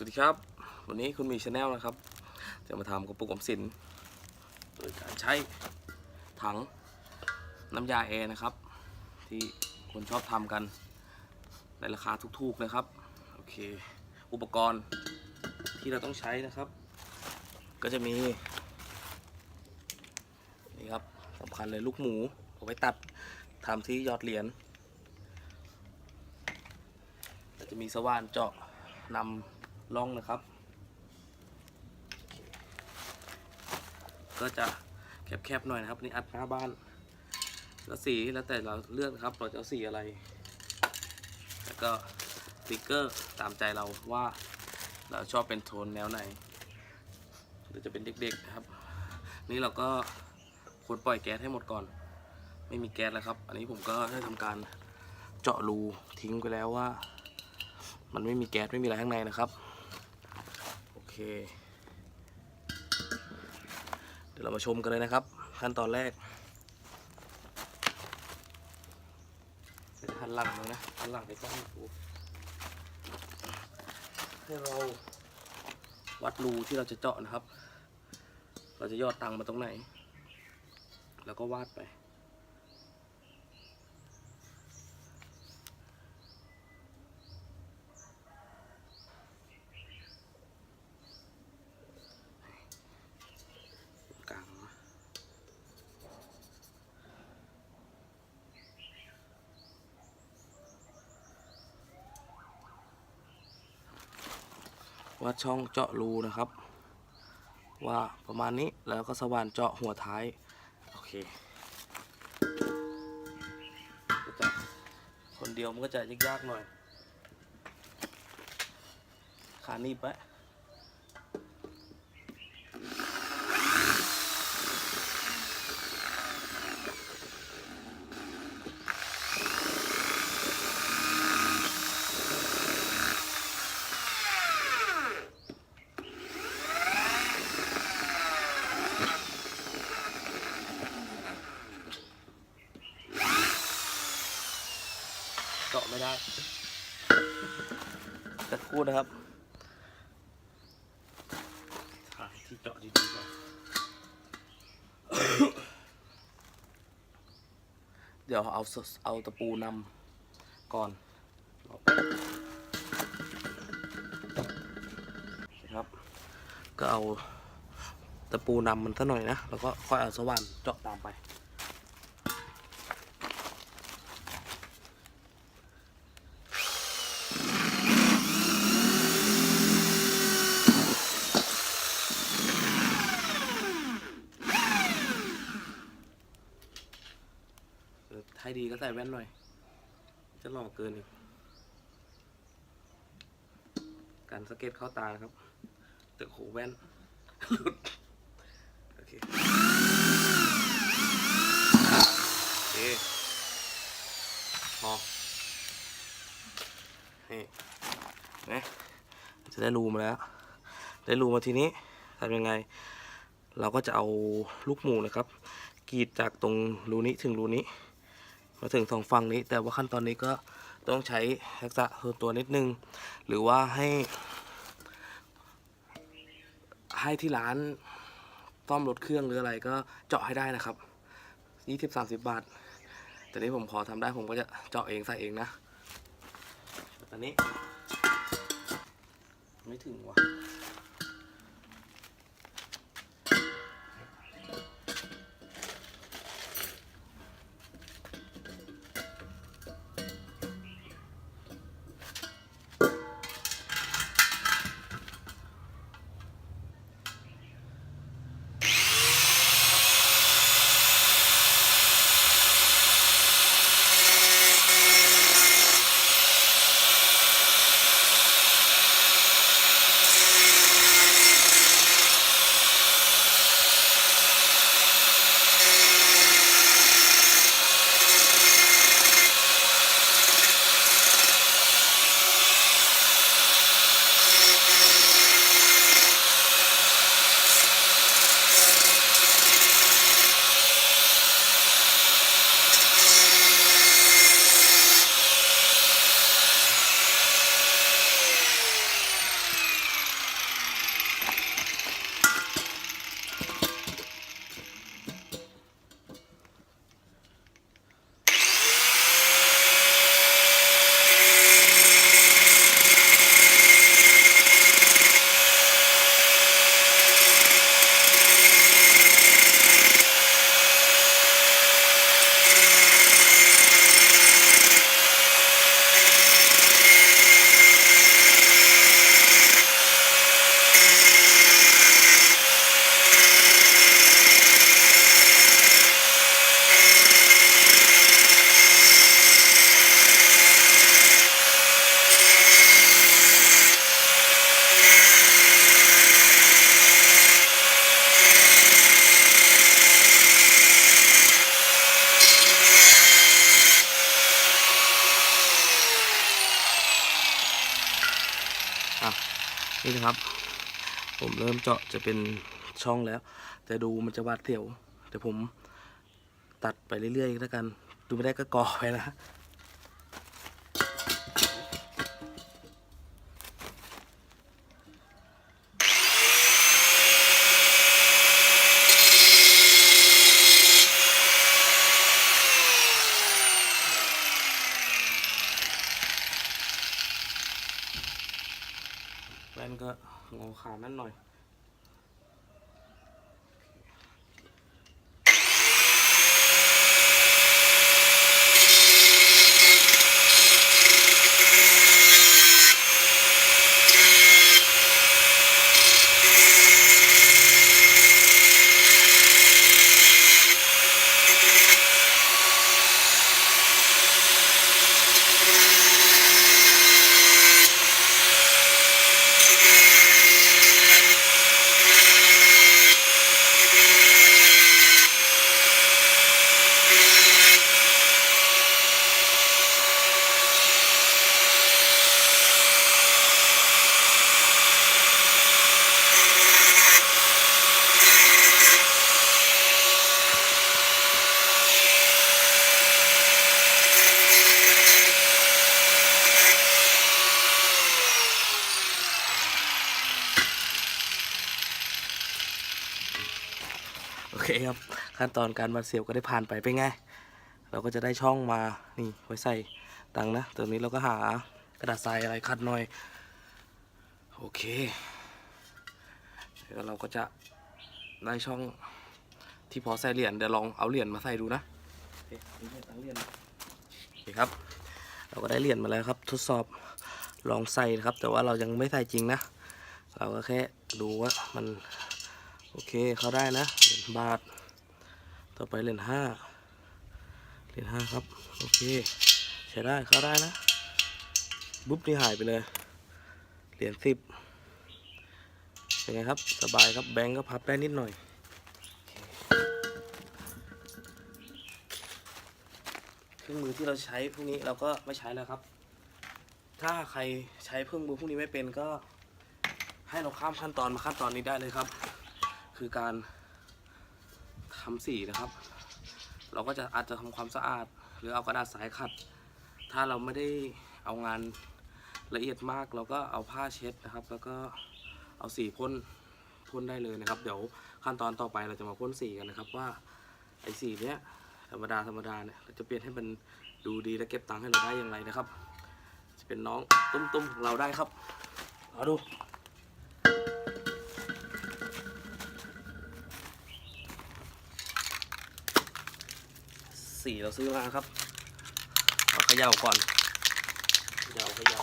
สวัสดีครับ วันนี้คุณมีชาแนลนะครับ จะมาทำกระปุกออมสินโดยการใช้ถังน้ำยาแอร์นะครับ ที่คนชอบทำกันในราคาถูกๆนะครับ โอเค อุปกรณ์ที่เราต้องใช้นะครับ ก็จะมี นี่ครับสำคัญเลยลูกหมูเอาไว้ตัดทำที่ยอดเหรียญจะมีสว่านเจาะนำ ลองนะครับ ก็จะแคบๆหน่อยนะครับนี่อัดหน้าบ้าน แล้วสีแล้วแต่เราเลือกนะครับ เราจะเอาสีอะไร แล้วก็สติกเกอร์ตามใจเราว่าเราชอบเป็นโทนแนวไหนหรือจะเป็นเด็กๆนะครับ นี่เราก็ควรปล่อยแก๊สให้หมดก่อน ไม่มีแก๊สแล้วครับ อันนี้ผมก็ได้ทำการเจาะรูทิ้งไปแล้วว่า มันไม่มีแก๊สไม่มีอะไรข้างในนะครับ เคเดี๋ยวเรามาชมกันเลยนะครับ ขั้นตอนแรกหันหลังเลยนะหันหลังไปกล้องดูให้เราวัดรูที่เราจะเจาะนะครับ เราจะยอดตังมาตรงไหน แล้วก็วาดไป กลางนะวัด ช่องเจาะรูนะครับ ว่าประมาณนี้แล้วก็สว่านเจาะหัวท้าย โอเคคนเดียวมันก็จะยากๆหน่อยขานีบไป เจาะไม่ได้จะครู่นะครับหาที่เจาะดีๆก่อนเดี๋ยวเอาสเอาตะปูนำก่อนรอแป๊บนะครับ ก็เอาตะปูนำมันซะหน่อยนะ แล้วก็ค่อยเอาสว่านเจาะตามไป ให้ดีก็ใส่แว่นหน่อย จะหล่อเกินอีกการสเก็ตเข้าตาครับแต่โหแว่นหลุดโอเคโอเคพอนี่นะจะได้รูมาแล้ว ได้รูมาทีนี้ทำยังไง เราก็จะเอาลูกหมูนะครับกรีดจากตรงรูนี้ถึงรูนี้ มาถึงสองฝั่งนี้ แต่ว่าขั้นตอนนี้ก็ต้องใช้ทักษะส่วนตัวนิดนึง หรือว่าให้ ให้ที่ร้านซ่อมรถเครื่องหรืออะไรก็เจาะให้ได้นะครับยี่สิบสามสิบบาท แต่นี้ผมขอทำได้ผมก็จะเจาะเองใส่เองนะ ตอนนี้ ไม่ถึงว่ะ ผมเริ่มเจาะจะเป็นช่องแล้ว แต่ดูมันจะวาดเสียวแต่ผมตัดไปเรื่อยๆแล้วกัน ดูไม่ได้ก็ก่อไปนะ ขานั่นหน่อย คครับ ขั้นตอนการมาเสียบก็ได้ผ่านไปเป็นไง เราก็จะได้ช่องมา นี่ไว้ใส่ตังนะ ตรงนี้เราก็หากระดาษทรายอะไรคัดหน่อย โอเคแล้วเราก็จะได้ช่องที่พอใส่เหรียญเดี๋ยวลองเอาเหรียญมาใส่ดูนะโอเคตังเหรียญโอเคครับ เราก็ได้เหรียญมาแล้วครับ ทดสอบลองใส่ครับ แต่ว่าเรายังไม่ใส่จริงนะ เราก็แค่ดูว่ามัน โอเคเขาได้นะเหรียญบาท ต่อไปเหรียญห้าเหรียญห้าครับ โอเค ใช้ได้เขาได้นะบุ๊บนี่หายไปเลย เหรียญสิบเป็นไงครับ สบายครับแบงก์ก็พับได้นิดหน่อยเครื่องมือที่เราใช้พวกนี้เราก็ไม่ใช้แล้วครับ ถ้าใครใช้เครื่องมือพวกนี้ไม่เป็นก็ให้เราข้ามขั้นตอนมาขั้นตอนนี้ได้เลยครับ คือการทำสีนะครับ เราก็จะอาจจะทำความสะอาด หรือเอากระดาษสายขัด ถ้าเราไม่ได้เอางานละเอียดมาก เราก็เอาผ้าเช็ดนะครับ แล้วก็เอาสีพ่นพ่นได้เลยนะครับ เดี๋ยวขั้นตอนต่อไปเราจะมาพ่นสีกันนะครับว่าไอ้สีเนี้ยธรรมดาธรรมดาเนี่ยเราจะเปลี่ยนให้มันดูดีและเก็บตังค์ให้เราได้อย่างไรนะครับ จะเป็นน้องตุ้มๆของเราได้ครับรอดู สีเราซื้อมาครับเอาเขย่าก่อนเขย่าเขย่า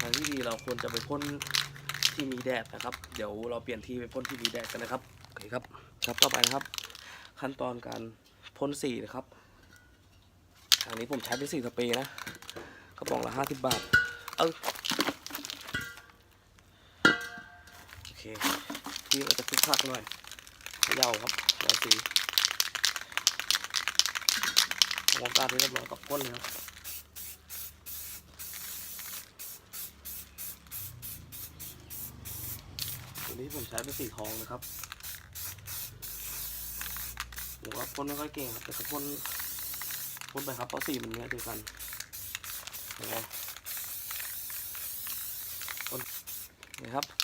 ทางที่ดีเราควรจะไปพ่นที่มีแดดนะครับ เดี๋ยวเราเปลี่ยนที่ไปพ่นที่มีแดดกันนะครับโอเคครับครับต่อไปนะครับ ขั้นตอนการพ่นสีนะครับอันนี้ผมใช้เป็นสีสเปรย์นะกระป๋องละห้าสิบบาท เออโอเคีมันจะคึกคักหน่อยเขย่าครับล้วสีทำความสะอาดให้เรียบร้อยกับก้นเลยครับตัวนี้ผมใช้เป็นสีทองนะครับผมว่าพ่นไม่ค่อยเก่งครับแต่ก็พ่นพ่นไปครับเพราะสีมันเนี้ยเดียวกันเห็นไหมพ่นนี่ครับ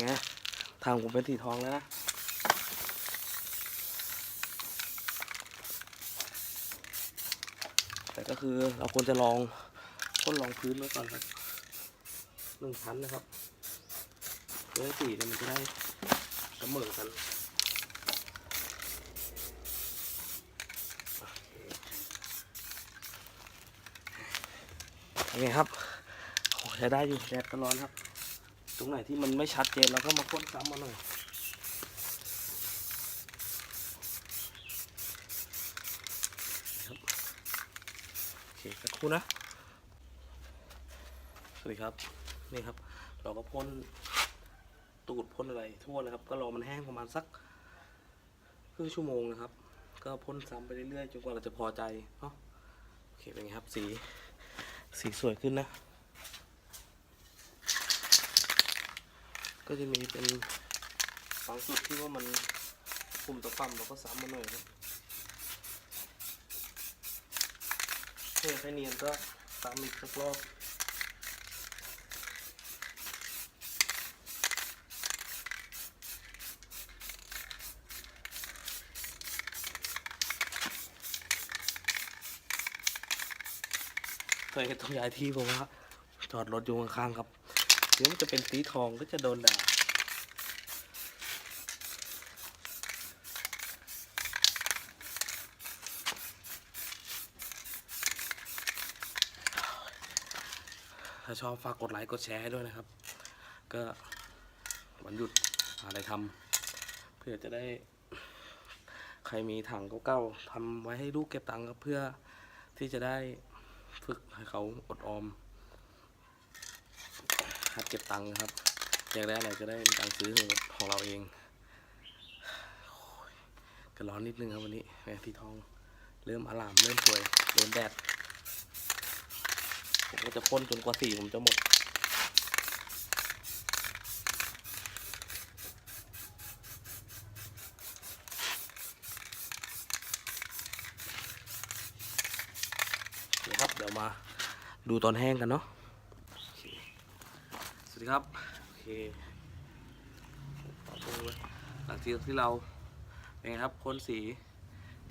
ไงทางผมเป็นสีทองแล้วนะแต่ก็คือเราควรจะลองพ่นลองพื้นไว้ก่อนครับหนึ่งชั้นนะครับเรื่อสีมันจะได้เสมอกันยังไงครับโอ้ใช้ได้อยู่แดดก็ร้อนครับ ตรงไหนที่มันไม่ชัดเจนเราก็มาพ่นซ้ำมาหน่อยโอเคสักครู่นะ สวัสดีครับ นี่ครับ เราก็พ่นตูดพ่นอะไรทั่วเลยครับ ก็รอมันแห้งประมาณสักครึ่งชั่วโมงนะครับ ก็พ่นซ้ำไปเรื่อยๆจนกว่าเราจะพอใจเนาะโอเคเป็นไงครับสีสีสวยขึ้นนะ ก็จะมีเป็นบางจุดที่ว่ามันปุ่มตะปั่มเราก็ซ้ำมาหน่อยครับเพื่อให้เนียนก็ซ้ำอีกสักรอบเคยต้องย้ายที่เพราะว่าจอดรถอยู่ข้างๆครับ เดี๋ยวมันจะเป็นสีทองก็จะโดนด่าถ้าชอบฝากกดไลค์กดแชร์ให้ด้วยนะครับ ก็วันหยุดหาอะไรทำเพื่อจะได้ ใครมีถังเก่าๆทำไว้ให้ลูกเก็บตังค์ครับเพื่อที่จะได้ฝึกให้เขาอดออม หัดเก็บตังค์ครับ อยากได้อะไรก็ได้มีตังค์ซื้อของเราเองก็ร้อนนิดนึงครับวันนี้แม่ที่ทองเริ่มอลามเริ่มสวยโดนแดดผมก็จะพ่นจนกว่าสีผมจะหมดเดี๋ยวครับเดี๋ยวมาดูตอนแห้งกันเนาะ สวัสดีครับ โอเคต่อไปเลยหลังจากที่เราเป็นไงครับพ่นสี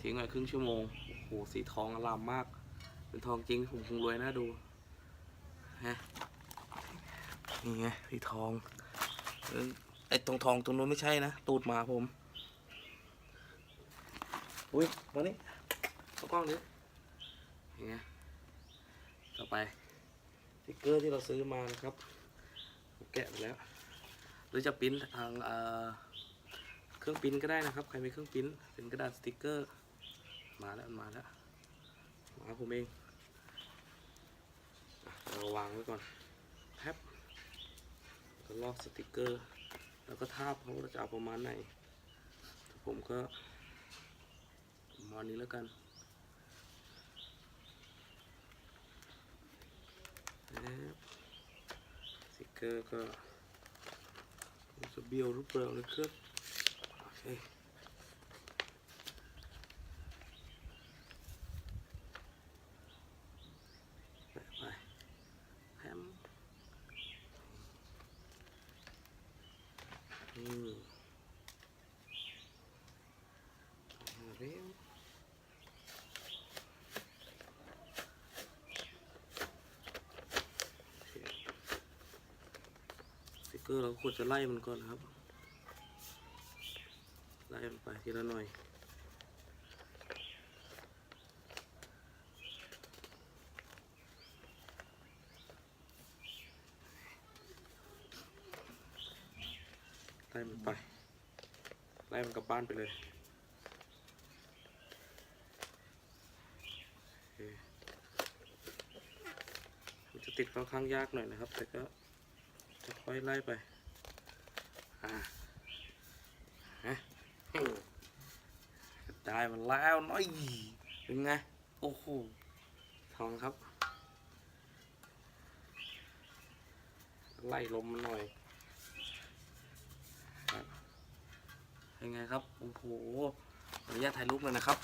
ทิ้งไว้ครึ่งชั่วโมง โอ้โห สีทองอลามมาก เป็นทองจริง ผมคงรวยน่าดูฮะนี่ไงสีทองไอ้ตรงทองตรงนู้นไม่ใช่นะ ตูดหมาผม อุ้ยมานี่เอากล้องดิยังไงต่อไปสติ๊กเกอร์ที่เราซื้อมานะครับ แกะไปแล้ว หรือจะปริ้นทางเครื่องปริ้นก็ได้นะครับ ใครมีเครื่องปริ้นเป็นกระดาษสติกเกอร์ มาแล้วมาแล้วมาผมเองเราวางไว้ก่อนแพ็บก็ลอกสติกเกอร์ แล้วก็ทาบเขาเราจะเอาประมาณไหน ผมก็มานี้แล้วกันนะครับ สติกเกอร์ก็มันจะเบี้ยวหรือเปล่านะครับโอเคแปะไปแฮมนี่มาเร็ว เกอร์เราควรจะไล่มันก่อนนะครับ ไล่มันไปทีละหน่อยไล่มันไป ไล่มันกลับบ้านไปเลยมันจะติดค่อนข้างยากหน่อยนะครับ แต่ก็ ค่อยไล่ไปอ่าฮะได้มันแล้วน้อยเป็นไง โอ้โห ทองครับ ไล่ลมมันหน่อยครับเป็นไงครับ โอ้โหขออนุญาตถ่ายรูปเลยนะครับ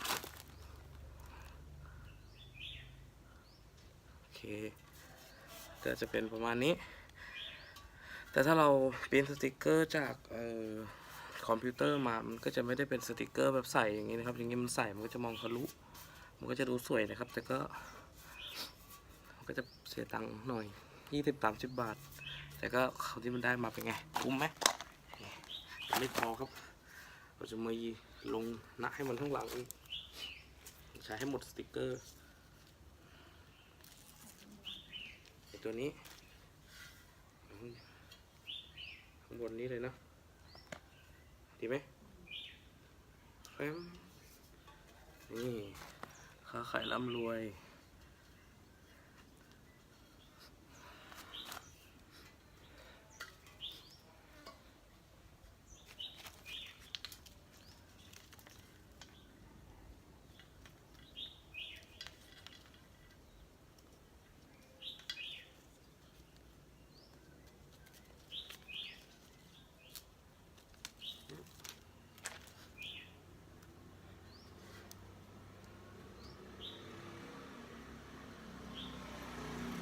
โอเคก็จะเป็นประมาณนี้ แต่ถ้าเราปริ้นสติกเกอร์จากเอ่อคอมพิวเตอร์มา มันก็จะไม่ได้เป็นสติกเกอร์แบบใส่อย่างนี้นะครับ อย่างนี้มันใส่ มันก็จะมองทะลุ มันก็จะดูสวยนะครับ แต่ก็ มันก็จะเสียตังค์หน่อยยี่สิบสามสิบบาท แต่ก็เขาที่มันได้มาเป็นไง คุ้มไหมไม่พอครับ เราจะมาลงหน้าให้มันข้างหลังอีกใช้ให้หมดสติกเกอร์ตัวนี้ข้าง บนนี้เลยนะดีไหมแฟมนี่ค้าขายร่ำรวย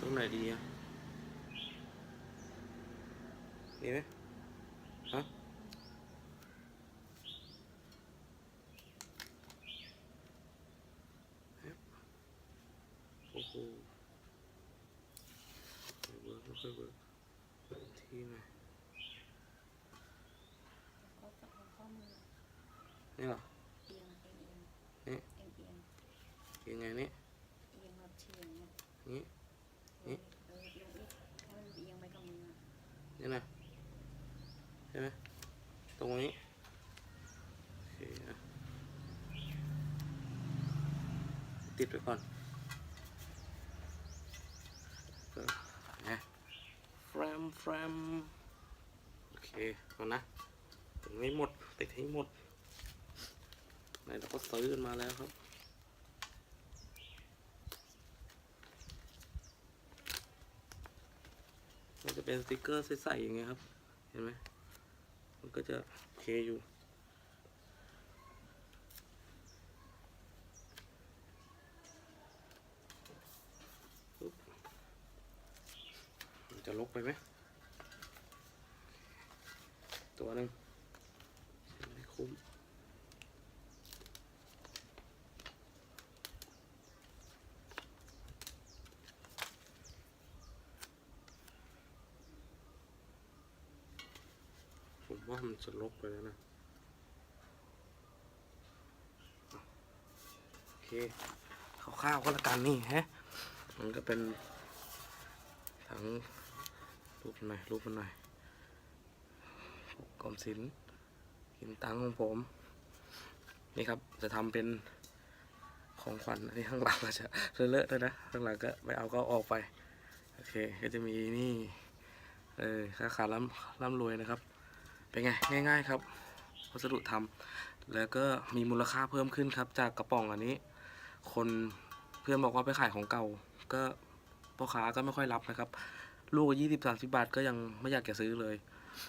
ตรงไหนดีอะดีไหมฮะโอ้โหไม่เวิร์กไม่ค่อยเวิร์กที่ไหน ก็จะเอาข้อมือ นี่เหรอ เอียงเอียง นี่ เอียงเอียง ยังไงนี่ เอียงแบบเฉียงเนี่ย นี่ นี่ เออเอียงอีกให้มันเอียงไปกับมือ นี่นะใช่ไหมตรงนี้โอเคนะติดไว้ก่อนก็นะแฟรมแฟรมโอเคเอานะถึงไม่หมดติดให้หมดไหนเราก็ซื้อกันมาแล้วครับ มันจะ เป็นสติกเกอร์ใสๆอย่างเงี้ยครับ เห็นไหมมันก็จะโอเคอยู่ปุ๊บมันจะลกไปไหม ตัวหนึ่งไม่คุ้ม ว่ามันจะลกไปแล้วนะ โอเคคร่าวๆก็แล้วกันนี่ฮะ มันก็เป็นทั้งรูปมันหน่อยรูปมันหน่อยกรมศิลป์หินตังของผม นี่ครับจะทำเป็นของขวัญอันนี้ข้างหลังก็จะเลอะๆด้วยนะ ข้างหลังก็ไม่เอาก็อออกไป โอเค ก็จะมีนี่ เออค้าขายร่ำร่ำรวยนะครับ เป็นไงง่าย ๆ ครับวัสดุทำแล้วก็มีมูลค่าเพิ่มขึ้นครับ จากกระป๋องอันนี้ คนเพื่อนบอกว่าไปขายของเก่า ก็พ่อค้าก็ไม่ค่อยรับนะครับ ลูกยี่สิบสามสิบาทก็ยังไม่อยากจะซื้อเลย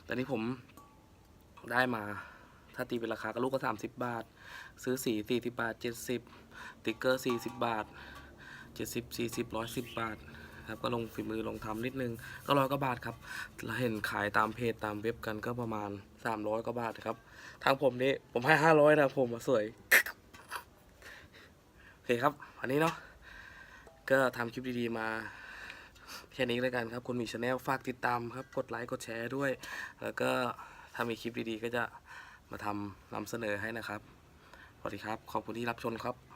แต่นี้ผมได้มา ถ้าตีเป็นราคาก็ลูกก็สามสิบบาท ซื้อสีสี่สิบาทเจ็ดสิบติ๊กเกอร์สี่สิบบาทเจ็ดสิบสี่สิบร้อยสิบบาท ครับก็ลงฝีมือลงทำนิดนึงก็ร้อยกว่าบาทครับเราเห็นขายตามเพจตามเว็บกันก็ประมาณสามร้อยกว่าบาทครับ ทางผมนี่ผมให้ห้าร้อยนะผมมาสวยโอเคครับวันนี้เนาะก็ทำคลิปดีๆมาแค่นี้แล้วกันครับคุณมีชาแนลฝากติดตามครับ กดไลค์กดแชร์ด้วย แล้วก็ถ้ามีคลิปดีๆ ก็จะมาทำนำเสนอให้นะครับสวัสดีครับ ขอบคุณที่รับชมครับ